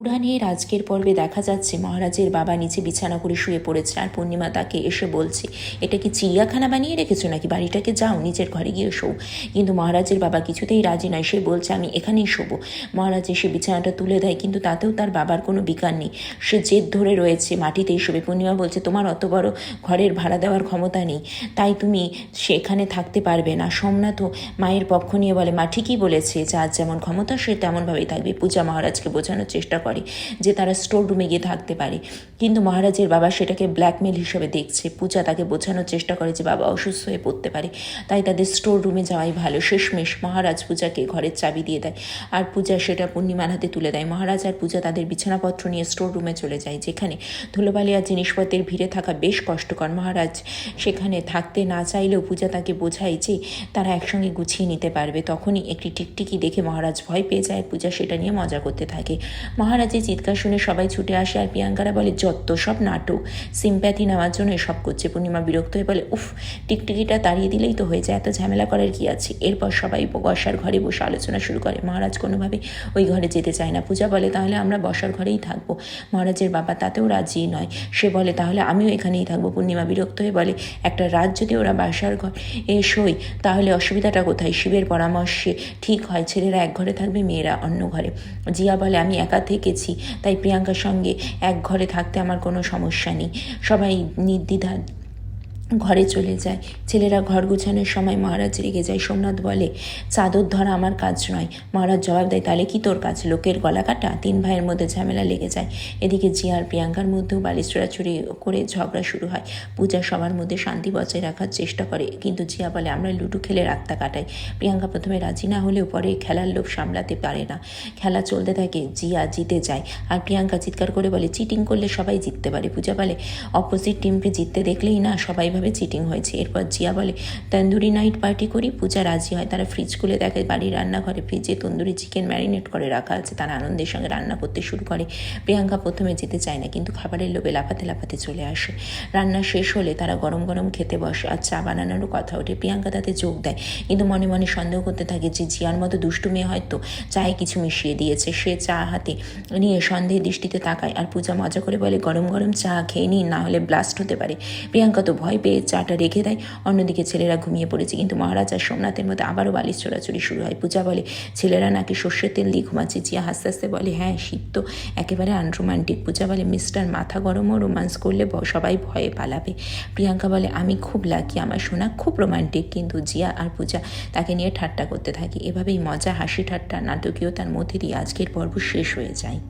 পুরাণের আজকের পর্বে দেখা যাচ্ছে মহারাজের বাবা নিচে বিছানা করে শুয়ে পড়েছে আর পূর্ণিমা তাকে এসে বলছে, এটা কি চিড়িয়াখানা বানিয়ে রেখেছো নাকি বাড়িটাকে যাও, নিজের ঘরে গিয়ে শোও? কিন্তু মহারাজের বাবা কিছুতেই রাজি নয়, সে বলছে, আমি এখানেই শোবো। মহারাজ এসে বিছানাটা তুলে দেয়, কিন্তু তাতেও তার বাবার কোনো বিকার নেই। সে জেদ ধরে রয়েছে মাটিতেই শোবে। পূর্ণিমা বলছে, তোমার অত বড় ঘরের ভাড়া দেওয়ার ক্ষমতা নেই, তাই তুমি সেখানে থাকতে পারবে না। সোমনাথও মায়ের পক্ষ নিয়ে বলে, মা ঠিকই বলেছে, যার যেমন ক্ষমতা সে তেমনভাবেই থাকবে। পূজা মহারাজকে বোঝানোর চেষ্টা করে যে তারা স্টোর রুমে গিয়ে থাকতে পারে। কিন্তু মহারাজের বাবা সেটাকে ব্ল্যাকমেল হিসেবে দেখছে। পূজা তাকে বোঝানোর চেষ্টা করে যে বাবা অসুস্থ হয়ে পড়তে পারে। তাই তাদের স্টোর রুমে যাওয়াই ভালো। শেষমেশ মহারাজ পূজাকে ঘরের চাবি দিয়ে দেয় আর পূজা সেটা পূর্ণিমার হাতে তুলে দেয়। মহারাজ আর পূজা তাদের বিছানাপত্র নিয়ে স্টোর রুমে চলে যায়, যেখানে ধুলোবালি আর জিনিসপত্রের ভিড়ে থাকা বেশ কষ্টকর। মহারাজ সেখানে থাকতে না চাইলেও পূজা তাকে বোঝায় যে তারা একসঙ্গে গুছিয়ে নিতে পারবে। তখনই একটি টিকটিকি দেখে মহারাজ ভয় পেয়ে যায়। পূজা সেটা নিয়ে মজা করতে থাকে। মহারাজের চিৎকার শুনে সবাই ছুটে আসে আর প্রিয়াঙ্কারা বলে, যত সব নাটক সিম্প্যাথি নেওয়ার জন্য সব করছে। পূর্ণিমা বিরক্ত হয়ে বলে, উফ, টিকটিকিটা তাড়িয়ে দিলেই তো হয়ে যায়, এত ঝামেলা করার কি আছে? এরপর সবাই বসার ঘরে বসে আলোচনা শুরু করে, মহারাজ কোনোভাবে ওই ঘরে যেতে চায় না। পূজা বলে, তাহলে আমরা বসার ঘরেই থাকব। মহারাজের বাবা তাতেও রাজি নয়। সে বলে, তাহলে আমিও এখানেই থাকব। পূর্ণিমা বিরক্ত হয়ে বলে, একটা রাত যদি ওরা বাসার ঘর এ শোয়, তাহলে অসুবিধাটা কোথায়? শিবের পরামর্শে ঠিক হয়, ছেলেরা এক ঘরে থাকবে, মেয়েরা অন্য ঘরে। জিয়া বলে, আমি একা থেকেছি। তাই প্রিয়াঙ্কার সঙ্গে এক ঘরে থাকতে আমার কোনো সমস্যা নেই। সবাই নির্দ্বিধা ঘরে চলে যায়। ছেলেরা ঘর গুছানোর সময় মহারাজ রেগে যায়। সোমনাথ বলে, চাদর ধরা আমার কাজ নয়। মহারাজ জবাব দেয়, তাহলে কি তোর কাজ? লোকের গলা কাটা? তিন ভাইয়ের মধ্যে ঝামেলা লেগে যায়। এদিকে জিয়া আর প্রিয়াঙ্কার মধ্যেও বালিশ চোরাচুরি করে ঝগড়া শুরু হয়। পূজা সবার মধ্যে শান্তি বজায় রাখার চেষ্টা করে। কিন্তু জিয়া বলে, আমরা লুডো খেলে রাতটা কাটাই। প্রিয়াঙ্কা প্রথমে রাজি না হলেও পরে খেলার লোভ সামলাতে পারে না। খেলা চলতে থাকে, জিয়া জিতে যায়। আর প্রিয়াঙ্কা চিৎকার করে বলে, চিটিং করলে সবাই জিততে পারে। পূজা বলে, অপোজিট টিমকে জিততে দেখলেই না সবাই ভাবে চিটিং হয়েছে। এরপর জিয়া বলে, তন্দুরি নাইট পার্টি করি, পূজা রাজি হয়। তারা ফ্রিজ খুলে দেখে, বাড়ির রান্নাঘরে ফ্রিজে তন্দুরি চিকেন ম্যারিনেট করে রাখা আছে। তারা আনন্দের সঙ্গে রান্না করতে শুরু করে। প্রিয়াঙ্কা প্রথমে যেতে চায় না, কিন্তু খাবারের লোভে লাফাতে লাফাতে চলে আসে। রান্না শেষ হলে তারা গরম গরম খেতে বসে আর চা বানানোরও কথা ওঠে। প্রিয়াঙ্কা তাতে যোগ দেয়, কিন্তু মনে মনে সন্দেহ করতে থাকে যে জিয়ার মতো দুষ্টু মেয়ে হয়তো চায়ে কিছু মিশিয়ে দিয়েছে। সে চা হাতে নিয়ে সন্দেহ দৃষ্টিতে তাকায় আর পূজা মজা করে বলে, গরম গরম চা খেয়ে নিন, না হলে ব্লাস্ট হতে পারে। প্রিয়াঙ্কা তো ভয় চাটা রেখে দেয়। অন্যদিকে ছেলেরা ঘুমিয়ে পড়েছে, কিন্তু মহারাজ আর সোমনাথের মধ্যে আবারও বালিশ চোরাচুরি শুরু হয়। পূজা বলে, ছেলেরা নাকি সর্ষের তেল দিয়ে ঘুমাচ্ছে? জিয়া হাসতে হাসতে বলে হ্যাঁ শীত তো একেবারে আনরোমান্টিক পূজা বলে, মিস্টার, মাথা গরমও রোমান্স করলে সবাই ভয়ে পালাবে। প্রিয়াঙ্কা বলে, আমি খুব লাকি আমার সোনা খুব রোমান্টিক কিন্তু জিয়া আর পূজা তাকে নিয়ে ঠাট্টা করতে থাকে। এভাবেই মজা, হাসি, ঠাট্টা, নাটকীয়তার মধ্যে দিয়ে আজকের পর্ব শেষ হয়ে যায়।